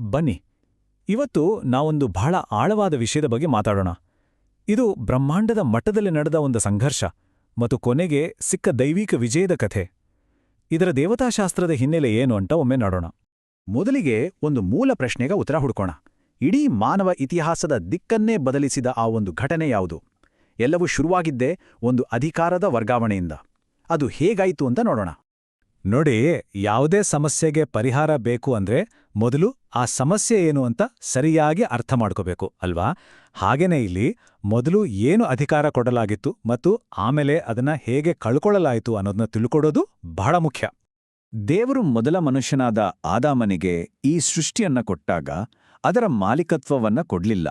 ಬನ್ನಿ. ಇವತ್ತು ನಾವೊಂದು ಬಹಳ ಆಳವಾದ ವಿಷಯದ ಬಗ್ಗೆ ಮಾತಾಡೋಣ. ಇದು ಬ್ರಹ್ಮಾಂಡದ ಮಟ್ಟದಲ್ಲಿ ನಡೆದ ಒಂದು ಸಂಘರ್ಷ ಮತ್ತು ಕೊನೆಗೆ ಸಿಕ್ಕ ದೈವಿಕ ವಿಜಯದ ಕಥೆ. ಇದರ ದೇವತಾಶಾಸ್ತ್ರದ ಹಿನ್ನೆಲೆ ಏನು ಅಂತ ಒಮ್ಮೆ ನೋಡೋಣ. ಮೊದಲಿಗೆ ಒಂದು ಮೂಲ ಪ್ರಶ್ನೆಗೆ ಉತ್ತರ ಹುಡ್ಕೋಣ. ಇಡೀ ಮಾನವ ಇತಿಹಾಸದ ದಿಕ್ಕನ್ನೇ ಬದಲಿಸಿದ ಆ ಒಂದು ಘಟನೆ ಯಾವುದು? ಎಲ್ಲವೂ ಶುರುವಾಗಿದ್ದೇ ಒಂದು ಅಧಿಕಾರದ ವರ್ಗಾವಣೆಯಿಂದ. ಅದು ಹೇಗಾಯಿತು ಅಂತ ನೋಡೋಣ. ನೋಡಿ, ಯಾವುದೇ ಸಮಸ್ಯೆಗೆ ಪರಿಹಾರ ಬೇಕು ಅಂದ್ರೆ ಮೊದಲು ಆ ಸಮಸ್ಯೆ ಏನು ಅಂತ ಸರಿಯಾಗಿ ಅರ್ಥ ಮಾಡ್ಕೋಬೇಕು, ಅಲ್ವಾ? ಹಾಗೇನೇ ಇಲ್ಲಿ ಮೊದಲು ಏನು ಅಧಿಕಾರ ಕೊಡಲಾಗಿತ್ತು ಮತ್ತು ಆಮೇಲೆ ಅದನ್ನ ಹೇಗೆ ಕಳ್ಕೊಳ್ಳಲಾಯಿತು ಅನ್ನೋದನ್ನ ತಿಳ್ಕೊಡೋದು ಬಹಳ ಮುಖ್ಯ. ದೇವರು ಮೊದಲ ಮನುಷ್ಯನಾದ ಆದಾಮನಿಗೆ ಈ ಸೃಷ್ಟಿಯನ್ನ ಕೊಟ್ಟಾಗ ಅದರ ಮಾಲೀಕತ್ವವನ್ನ ಕೊಡ್ಲಿಲ್ಲ.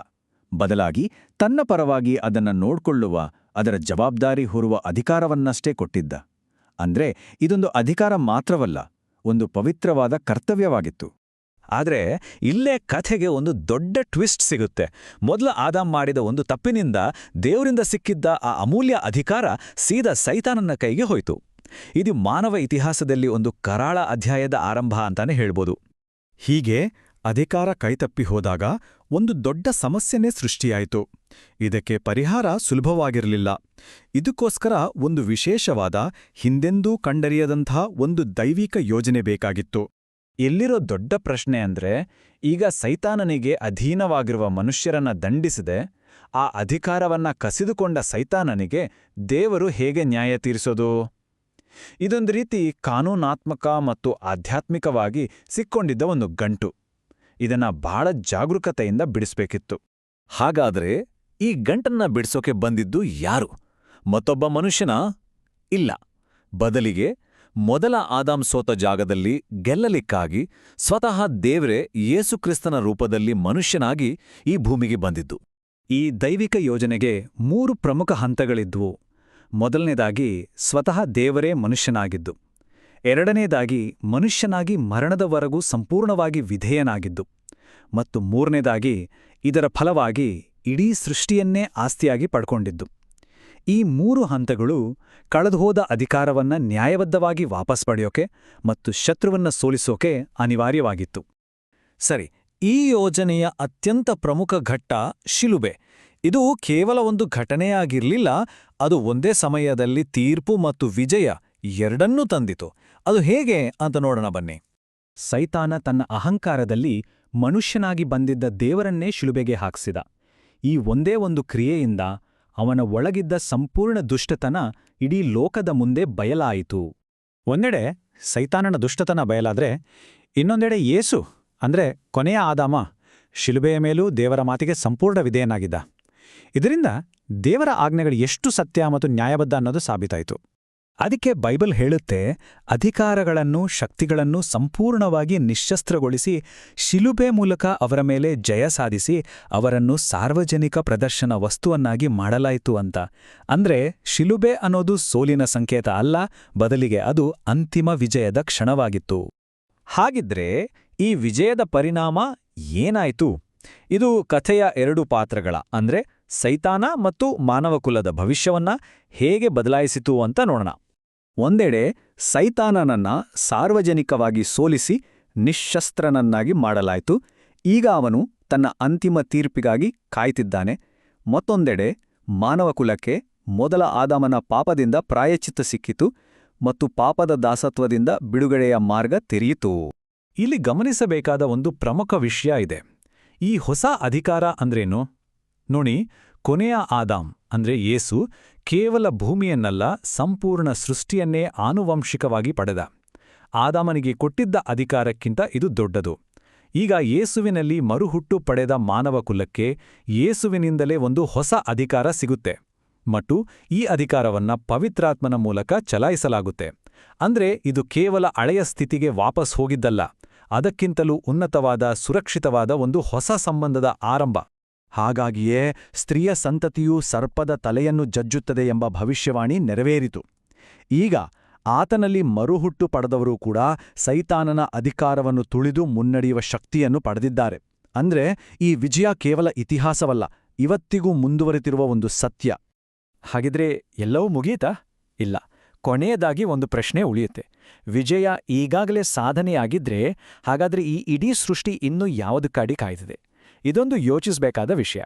ಬದಲಾಗಿ ತನ್ನ ಪರವಾಗಿ ಅದನ್ನ ನೋಡ್ಕೊಳ್ಳುವ, ಅದರ ಜವಾಬ್ದಾರಿ ಹೊರುವ ಅಧಿಕಾರವನ್ನಷ್ಟೇ ಕೊಟ್ಟಿದ್ದ. ಅಂದ್ರೆ ಇದೊಂದು ಅಧಿಕಾರ ಮಾತ್ರವಲ್ಲ, ಒಂದು ಪವಿತ್ರವಾದ ಕರ್ತವ್ಯವಾಗಿತ್ತು. ಆದ್ರೆ ಇಲ್ಲೇ ಕಥೆಗೆ ಒಂದು ದೊಡ್ಡ ಟ್ವಿಸ್ಟ್ ಸಿಗುತ್ತೆ. ಮೊದಲ ಆದಾಮ್ ಮಾಡಿದ ಒಂದು ತಪ್ಪಿನಿಂದ ದೇವರಿಂದ ಸಿಕ್ಕಿದ್ದ ಆ ಅಮೂಲ್ಯ ಅಧಿಕಾರ ಸೀದಾ ಸೈತಾನನ ಕೈಗೆ ಹೋಯಿತು. ಇದು ಮಾನವ ಇತಿಹಾಸದಲ್ಲಿ ಒಂದು ಕರಾಳ ಅಧ್ಯಾಯದ ಆರಂಭ ಅಂತಾನೆ ಹೇಳ್ಬೋದು. ಹೀಗೆ ಅಧಿಕಾರ ಕೈತಪ್ಪಿ ಹೋದಾಗ ಒಂದು ದೊಡ್ಡ ಸಮಸ್ಯೆನೇ ಸೃಷ್ಟಿಯಾಯಿತು. ಇದಕ್ಕೆ ಪರಿಹಾರ ಸುಲಭವಾಗಿರಲಿಲ್ಲ. ಇದಕ್ಕೋಸ್ಕರ ಒಂದು ವಿಶೇಷವಾದ ಹಿಂದೆಂದೂ ಕಂಡರಿಯದಂಥ ಒಂದು ದೈವಿಕ ಯೋಜನೆ ಬೇಕಾಗಿತ್ತು. ಎಲ್ಲಿರೋ ದೊಡ್ಡ ಪ್ರಶ್ನೆ ಅಂದ್ರೆ, ಈಗ ಸೈತಾನನಿಗೆ ಅಧೀನವಾಗಿರುವ ಮನುಷ್ಯರನ್ನ ದಂಡಿಸದೆ, ಆ ಅಧಿಕಾರವನ್ನ ಕಸಿದುಕೊಂಡ ಸೈತಾನನಿಗೆ ದೇವರು ಹೇಗೆ ನ್ಯಾಯ ತೀರಿಸೋದು? ಇದೊಂದು ರೀತಿ ಕಾನೂನಾತ್ಮಕ ಮತ್ತು ಆಧ್ಯಾತ್ಮಿಕವಾಗಿ ಸಿಕ್ಕೊಂಡಿದ್ದ ಒಂದು ಗಂಟು. ಇದನ್ನ ಬಹಳ ಜಾಗರೂಕತೆಯಿಂದ ಬಿಡಿಸ್ಬೇಕಿತ್ತು. ಹಾಗಾದ್ರೆ ಈ ಗಂಟನ್ನ ಬಿಡಿಸೋಕೆ ಬಂದಿದ್ದು ಯಾರು? ಮತ್ತೊಬ್ಬ ಮನುಷ್ಯನ? ಇಲ್ಲ. ಬದಲಿಗೆ ಮೊದಲ ಆದಾಮ್ ಸೋತ ಜಾಗದಲ್ಲಿ ಗೆಲ್ಲಲಿಕ್ಕಾಗಿ ಸ್ವತಃ ದೇವ್ರೆ ಯೇಸುಕ್ರಿಸ್ತನ ರೂಪದಲ್ಲಿ ಮನುಷ್ಯನಾಗಿ ಈ ಭೂಮಿಗೆ ಬಂದಿದ್ದು. ಈ ದೈವಿಕ ಯೋಜನೆಗೆ ಮೂರು ಪ್ರಮುಖ ಹಂತಗಳಿದ್ವು. ಮೊದಲನೇದಾಗಿ ಸ್ವತಃ ದೇವರೇ ಮನುಷ್ಯನಾಗಿದ್ದು. ಎರಡನೇದಾಗಿ ಮನುಷ್ಯನಾಗಿ ಮರಣದವರೆಗೂ ಸಂಪೂರ್ಣವಾಗಿ ವಿಧೇಯನಾಗಿದ್ದು. ಮತ್ತು ಮೂರನೇದಾಗಿ ಇದರ ಫಲವಾಗಿ ಇಡೀ ಸೃಷ್ಟಿಯನ್ನೇ ಆಸ್ತಿಯಾಗಿ ಪಡ್ಕೊಂಡಿದ್ದು. ಈ ಮೂರು ಹಂತಗಳು ಕಳೆದುಹೋದ ಅಧಿಕಾರವನ್ನ ನ್ಯಾಯಬದ್ಧವಾಗಿ ವಾಪಸ್ ಪಡೆಯೋಕೆ ಮತ್ತು ಶತ್ರುವನ್ನ ಸೋಲಿಸೋಕೆ ಅನಿವಾರ್ಯವಾಗಿತ್ತು. ಸರಿ, ಈ ಯೋಜನೆಯ ಅತ್ಯಂತ ಪ್ರಮುಖ ಘಟ್ಟ ಶಿಲುಬೆ. ಇದು ಕೇವಲ ಒಂದು ಘಟನೆಯಾಗಿರ್ಲಿಲ್ಲ ಅದು ಒಂದೇ ಸಮಯದಲ್ಲಿ ತೀರ್ಪು ಮತ್ತು ವಿಜಯ ಎರಡನ್ನೂ ತಂದಿತು. ಅದು ಹೇಗೆ ಅಂತ ನೋಡೋಣ ಬನ್ನಿ. ಸೈತಾನ ತನ್ನ ಅಹಂಕಾರದಲ್ಲಿ ಮನುಷ್ಯನಾಗಿ ಬಂದಿದ್ದ ದೇವರನ್ನೇ ಶಿಲುಬೆಗೆ ಹಾಕ್ಸಿದ. ಈ ಒಂದೇ ಒಂದು ಕ್ರಿಯೆಯಿಂದ ಅವನ ಒಳಗಿದ್ದ ಸಂಪೂರ್ಣ ದುಷ್ಟತನ ಇಡೀ ಲೋಕದ ಮುಂದೆ ಬಯಲಾಯಿತು. ಒಂದೆಡೆ ಸೈತಾನನ ದುಷ್ಟತನ ಬಯಲಾದ್ರೆ, ಇನ್ನೊಂದೆಡೆ ಏಸು ಅಂದ್ರೆ ಕೊನೆಯ ಆದಾಮ, ಶಿಲುಬೆಯ ಮೇಲೂ ದೇವರ ಮಾತಿಗೆ ಸಂಪೂರ್ಣ ವಿಧೇಯನಾಗಿದ್ದ. ಇದರಿಂದ ದೇವರ ಆಜ್ಞೆಗಳು ಎಷ್ಟು ಸತ್ಯ ಮತ್ತು ನ್ಯಾಯಬದ್ಧ ಅನ್ನೋದು ಸಾಬೀತಾಯಿತು. ಅದಕ್ಕೆ ಬೈಬಲ್ ಹೇಳುತ್ತೆ, ಅಧಿಕಾರಗಳನ್ನು, ಶಕ್ತಿಗಳನ್ನು ಸಂಪೂರ್ಣವಾಗಿ ನಿಶಸ್ತ್ರಗೊಳಿಸಿ ಶಿಲುಬೆ ಮೂಲಕ ಅವರ ಮೇಲೆ ಜಯ ಸಾಧಿಸಿ, ಅವರನ್ನು ಸಾರ್ವಜನಿಕ ಪ್ರದರ್ಶನ ವಸ್ತುವನ್ನಾಗಿ ಮಾಡಲಾಯಿತು ಅಂತ. ಅಂದ್ರೆ, ಶಿಲುಬೆ ಅನ್ನೋದು ಸೋಲಿನ ಸಂಕೇತ ಅಲ್ಲ, ಬದಲಿಗೆ ಅದು ಅಂತಿಮ ವಿಜಯದ ಕ್ಷಣವಾಗಿತ್ತು. ಹಾಗಿದ್ರೆ, ಈ ವಿಜಯದ ಪರಿಣಾಮ ಏನಾಯಿತು? ಇದು ಕಥೆಯ ಎರಡು ಪಾತ್ರಗಳ, ಅಂದ್ರೆ ಸೈತಾನ ಮತ್ತು ಮಾನವಕುಲದ ಭವಿಷ್ಯವನ್ನ ಹೇಗೆ ಬದಲಾಯಿಸಿತು ಅಂತ ನೋಡೋಣ. ಒಂದೆಡೆ ಸೈತಾನನನ್ನ ಸಾರ್ವಜನಿಕವಾಗಿ ಸೋಲಿಸಿ ನಿಶಸ್ತ್ರನನ್ನಾಗಿ ಮಾಡಲಾಯಿತು. ಈಗ ಅವನು ತನ್ನ ಅಂತಿಮ ತೀರ್ಪಿಗಾಗಿ ಕಾಯ್ತಿದ್ದಾನೆ. ಮತ್ತೊಂದೆಡೆ ಮಾನವಕುಲಕ್ಕೆ ಮೊದಲ ಆದಾಮನ ಪಾಪದಿಂದ ಪ್ರಾಯಚಿತ್ತ ಸಿಕ್ಕಿತು ಮತ್ತು ಪಾಪದ ದಾಸತ್ವದಿಂದ ಬಿಡುಗಡೆಯ ಮಾರ್ಗ ತೆರೆಯಿತು. ಇಲ್ಲಿ ಗಮನಿಸಬೇಕಾದ ಒಂದು ಪ್ರಮುಖ ವಿಷಯ ಇದೆ. ಈ ಹೊಸ ಅಧಿಕಾರ ಅಂದ್ರೇನು? ನೋಡಿ, ಕೊನೆಯ ಆದಾಮ್. ಅಂದ್ರೆ ಯೇಸು ಕೇವಲ ಭೂಮಿಯನ್ನಲ್ಲ, ಸಂಪೂರ್ಣ ಸೃಷ್ಟಿಯನ್ನೇ ಆನುವಂಶಿಕವಾಗಿ ಪಡೆದ. ಆದಾಮನಿಗೆ ಕೊಟ್ಟಿದ್ದ ಅಧಿಕಾರಕ್ಕಿಂತ ಇದು ದೊಡ್ಡದು. ಈಗ ಯೇಸುವಿನಲ್ಲಿ ಮರುಹುಟ್ಟು ಪಡೆದ ಮಾನವ ಕುಲಕ್ಕೆ ಯೇಸುವಿನಿಂದಲೇ ಒಂದು ಹೊಸ ಅಧಿಕಾರ ಸಿಗುತ್ತೆ. ಮತ್ತು ಈ ಅಧಿಕಾರವನ್ನ ಪವಿತ್ರಾತ್ಮನ ಮೂಲಕ ಚಲಾಯಿಸಲಾಗುತ್ತೆ. ಅಂದ್ರೆ ಇದು ಕೇವಲ ಹಳೆಯ ಸ್ಥಿತಿಗೆ ವಾಪಸ್ ಹೋಗಿದ್ದಲ್ಲ, ಅದಕ್ಕಿಂತಲೂ ಉನ್ನತವಾದ, ಸುರಕ್ಷಿತವಾದ ಒಂದು ಹೊಸ ಸಂಬಂಧದ ಆರಂಭ. ಹಾಗಾಗಿಯೇ ಸ್ತ್ರೀಯ ಸಂತತಿಯು ಸರ್ಪದ ತಲೆಯನ್ನು ಜಜ್ಜುತ್ತದೆ ಎಂಬ ಭವಿಷ್ಯವಾಣಿ ನೆರವೇರಿತು. ಈಗ ಆತನಲ್ಲಿ ಮರುಹುಟ್ಟು ಪಡೆದವರು ಕೂಡ ಸೈತಾನನ ಅಧಿಕಾರವನ್ನು ತುಳಿದು ಮುನ್ನಡೆಯುವ ಶಕ್ತಿಯನ್ನು ಪಡೆದಿದ್ದಾರೆ. ಅಂದ್ರೆ ಈ ವಿಜಯ ಕೇವಲ ಇತಿಹಾಸವಲ್ಲ, ಇವತ್ತಿಗೂ ಮುಂದುವರೆತಿರುವ ಒಂದು ಸತ್ಯ. ಹಾಗಿದ್ರೆ ಎಲ್ಲವೂ ಮುಗಿಯಿತಾ ಇಲ್ಲ. ಕೊನೆಯದಾಗಿ ಒಂದು ಪ್ರಶ್ನೆ ಉಳಿಯುತ್ತೆ. ವಿಜಯ ಈಗಾಗಲೇ ಸಾಧನೆಯಾಗಿದ್ರೆ ಹಾಗಾದ್ರೆ ಈ ಇಡೀ ಸೃಷ್ಟಿ ಇನ್ನೂ ಯಾವುದಕ್ಕಾಡಿ ಕಾಯ್ದಿದೆ? ಇದೊಂದು ಯೋಚಿಸಬೇಕಾದ ವಿಷಯ.